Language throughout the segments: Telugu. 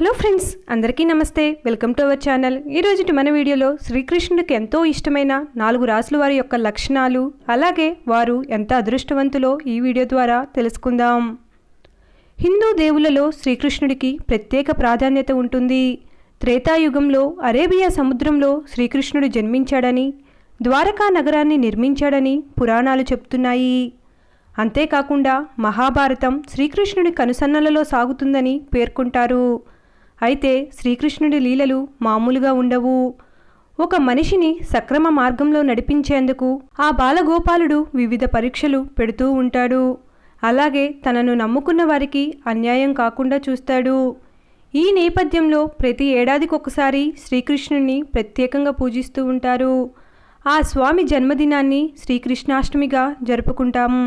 హలో ఫ్రెండ్స్ అందరికీ నమస్తే. Welcome to our channel. ఈరోజు మన వీడియోలో శ్రీకృష్ణుడికి ఎంతో ఇష్టమైన నాలుగు రాసుల వారి యొక్క లక్షణాలు అలాగే వారు ఎంత అదృష్టవంతులో ఈ వీడియో ద్వారా తెలుసుకుందాం. హిందూ దేవులలో శ్రీకృష్ణుడికి ప్రత్యేక ప్రాధాన్యత ఉంటుంది. త్రేతాయుగంలో అరేబియా సముద్రంలో శ్రీకృష్ణుడు జన్మించాడని ద్వారకా నగరాన్ని నిర్మించాడని పురాణాలు చెప్తున్నాయి. అంతేకాకుండా మహాభారతం శ్రీకృష్ణుడి కనుసన్నలలో సాగుతుందని పేర్కొంటారు. అయితే శ్రీకృష్ణుడి లీలలు మామూలుగా ఉండవు. ఒక మనిషిని సక్రమ మార్గంలో నడిపించేందుకు ఆ బాలగోపాలుడు వివిధ పరీక్షలు పెడుతూ ఉంటాడు. అలాగే తనను నమ్ముకున్న వారికి అన్యాయం కాకుండా చూస్తాడు. ఈ నేపథ్యంలో ప్రతి ఏడాదికొకసారి శ్రీకృష్ణుని ప్రత్యేకంగా పూజిస్తూ ఉంటారు. ఆ స్వామి జన్మదినాన్ని శ్రీకృష్ణాష్టమిగా జరుపుకుంటాము.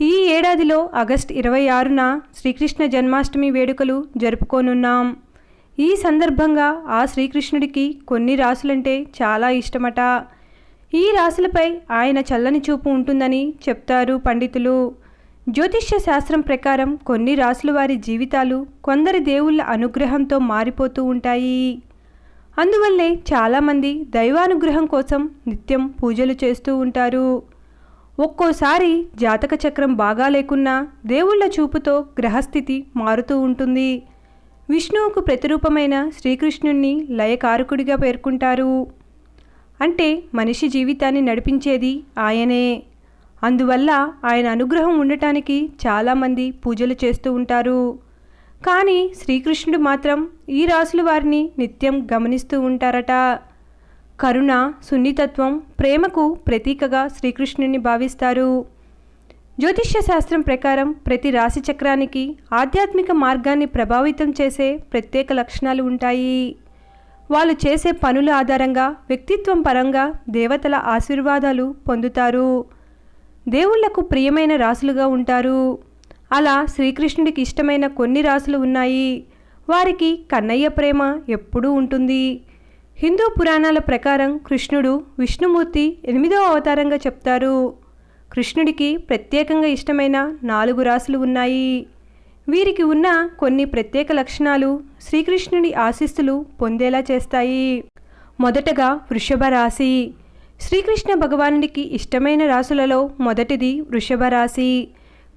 ఈ ఏడాదిలో ఆగస్ట్ ఇరవై ఆరున శ్రీకృష్ణ జన్మాష్టమి వేడుకలు జరుపుకోనున్నాం. ఈ సందర్భంగా ఆ శ్రీకృష్ణుడికి కొన్ని రాసులంటే చాలా ఇష్టమట. ఈ రాసులపై ఆయన చల్లని చూపు ఉంటుందని చెప్తారు పండితులు. జ్యోతిష్య శాస్త్రం ప్రకారం కొన్ని రాసుల వారి జీవితాలు కొందరి దేవుళ్ళ అనుగ్రహంతో మారిపోతూ ఉంటాయి. అందువల్లే చాలామంది దైవానుగ్రహం కోసం నిత్యం పూజలు చేస్తూ ఉంటారు. ఒక్కోసారి జాతక చక్రం బాగా లేకున్నా దేవుళ్ళ చూపుతో గ్రహస్థితి మారుతూ ఉంటుంది. విష్ణువుకు ప్రతిరూపమైన శ్రీకృష్ణుణ్ణి లయకారకుడిగా పేర్కొంటారు. అంటే మనిషి జీవితాన్ని నడిపించేది ఆయనే. అందువల్ల ఆయన అనుగ్రహం ఉండటానికి చాలామంది పూజలు చేస్తూ ఉంటారు. కానీ శ్రీకృష్ణుడు మాత్రం ఈ రాసుల వారిని నిత్యం గమనిస్తూ ఉంటారట. కరుణ సున్నితత్వం ప్రేమకు ప్రతీకగా శ్రీకృష్ణుని భావిస్తారు. జ్యోతిష్య శాస్త్రం ప్రకారం ప్రతి రాశి చక్రానికి ఆధ్యాత్మిక మార్గాన్ని ప్రభావితం చేసే ప్రత్యేక లక్షణాలు ఉంటాయి. వాళ్ళు చేసే పనుల ఆధారంగా వ్యక్తిత్వం పరంగా దేవతల ఆశీర్వాదాలు పొందుతారు. దేవుళ్ళకు ప్రియమైన రాసులుగా ఉంటారు. అలా శ్రీకృష్ణుడికి ఇష్టమైన కొన్ని రాసులు ఉన్నాయి. వారికి కన్నయ్య ప్రేమ ఎప్పుడూ ఉంటుంది. హిందూ పురాణాల ప్రకారం కృష్ణుడు విష్ణుమూర్తి ఎనిమిదవ అవతారంగా చెప్తారు. కృష్ణుడికి ప్రత్యేకంగా ఇష్టమైన నాలుగు రాసులు ఉన్నాయి. వీరికి ఉన్న కొన్ని ప్రత్యేక లక్షణాలు శ్రీకృష్ణుడి ఆశీస్సులు పొందేలా చేస్తాయి. మొదటగా వృషభ రాశి. శ్రీకృష్ణ భగవానుడికి ఇష్టమైన రాసులలో మొదటిది వృషభ రాశి.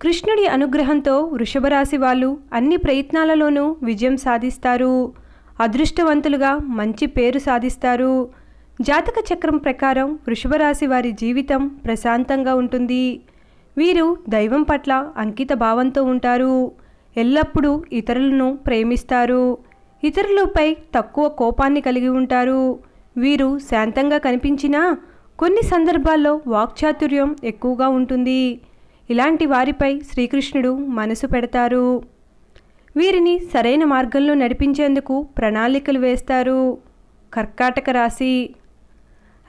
కృష్ణుడి అనుగ్రహంతో వృషభ రాశి వాళ్ళు అన్ని ప్రయత్నాలలోనూ విజయం సాధిస్తారు. అదృష్టవంతులుగా మంచి పేరు సాధిస్తారు. జాతక చక్రం ప్రకారం వృషభరాశి వారి జీవితం ప్రశాంతంగా ఉంటుంది. వీరు దైవం పట్ల అంకిత భావంతో ఉంటారు. ఎల్లప్పుడూ ఇతరులను ప్రేమిస్తారు. ఇతరులపై తక్కువ కోపాన్ని కలిగి ఉంటారు. వీరు శాంతంగా కనిపించినా కొన్ని సందర్భాల్లో వాక్చాతుర్యం ఎక్కువగా ఉంటుంది. ఇలాంటి వారిపై శ్రీకృష్ణుడు మనసు పెడతారు. వీరిని సరైన మార్గంలో నడిపించేందుకు ప్రణాళికలు వేస్తారు. కర్కాటక రాశి.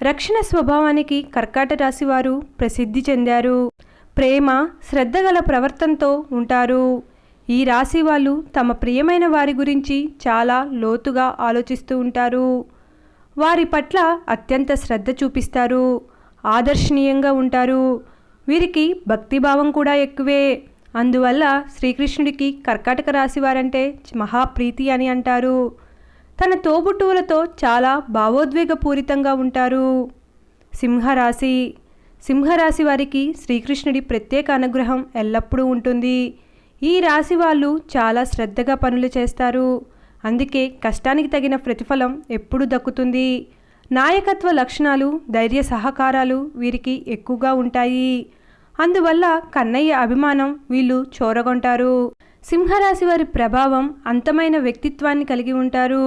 రక్షణ స్వభావానికి కర్కాట రాశి వారు ప్రసిద్ధి చెందారు. ప్రేమ శ్రద్ధగల ప్రవర్తనతో ఉంటారు. ఈ రాశి వాళ్ళు తమ ప్రియమైన వారి గురించి చాలా లోతుగా ఆలోచిస్తూ ఉంటారు. వారి పట్ల అత్యంత శ్రద్ధ చూపిస్తారు. ఆదర్శనీయంగా ఉంటారు. వీరికి భక్తిభావం కూడా ఎక్కువే. అందువల్ల శ్రీకృష్ణుడికి కర్కాటక రాశి వారంటే మహాప్రీతి అని అంటారు. తన తోబుట్టువులతో చాలా భావోద్వేగపూరితంగా ఉంటారు. సింహరాశి. సింహరాశి వారికి శ్రీకృష్ణుడి ప్రత్యేక అనుగ్రహం ఎల్లప్పుడూ ఉంటుంది. ఈ రాశి వాళ్ళు చాలా శ్రద్ధగా పనులు చేస్తారు. అందుకే కష్టానికి తగిన ప్రతిఫలం ఎప్పుడు దక్కుతుంది. నాయకత్వ లక్షణాలు ధైర్య సహకారాలు వీరికి ఎక్కువగా ఉంటాయి. అందువల్ల కన్నయ్య అభిమానం వీళ్ళు చూరగొంటారు. సింహరాశి వారి ప్రభావం అంతమైన వ్యక్తిత్వాన్ని కలిగి ఉంటారు.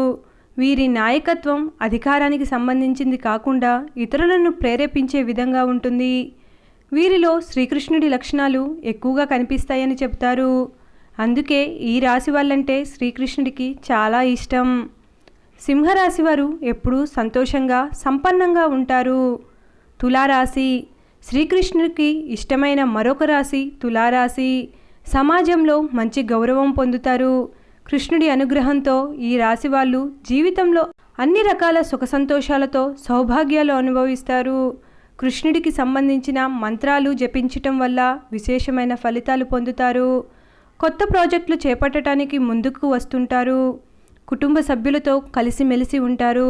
వీరి నాయకత్వం అధికారానికి సంబంధించింది కాకుండా ఇతరులను ప్రేరేపించే విధంగా ఉంటుంది. వీరిలో శ్రీకృష్ణుడి లక్షణాలు ఎక్కువగా కనిపిస్తాయని చెప్తారు అందుకే ఈ రాశి వాళ్ళంటే శ్రీకృష్ణుడికి చాలా ఇష్టం. సింహరాశి వారు ఎప్పుడూ సంతోషంగా సంపన్నంగా ఉంటారు. తులారాశి శ్రీకృష్ణుడికి ఇష్టమైన మరొక రాశి తులారాశి. సమాజంలో మంచి గౌరవం పొందుతారు. కృష్ణుడి అనుగ్రహంతో ఈ రాశి వాళ్ళు జీవితంలో అన్ని రకాల సుఖ సంతోషాలతో సౌభాగ్యాలు అనుభవిస్తారు. కృష్ణుడికి సంబంధించిన మంత్రాలు జపించటం వల్ల విశేషమైన ఫలితాలు పొందుతారు. కొత్త ప్రాజెక్టులు చేపట్టడానికి ముందుకు వస్తుంటారు. కుటుంబ సభ్యులతో కలిసిమెలిసి ఉంటారు.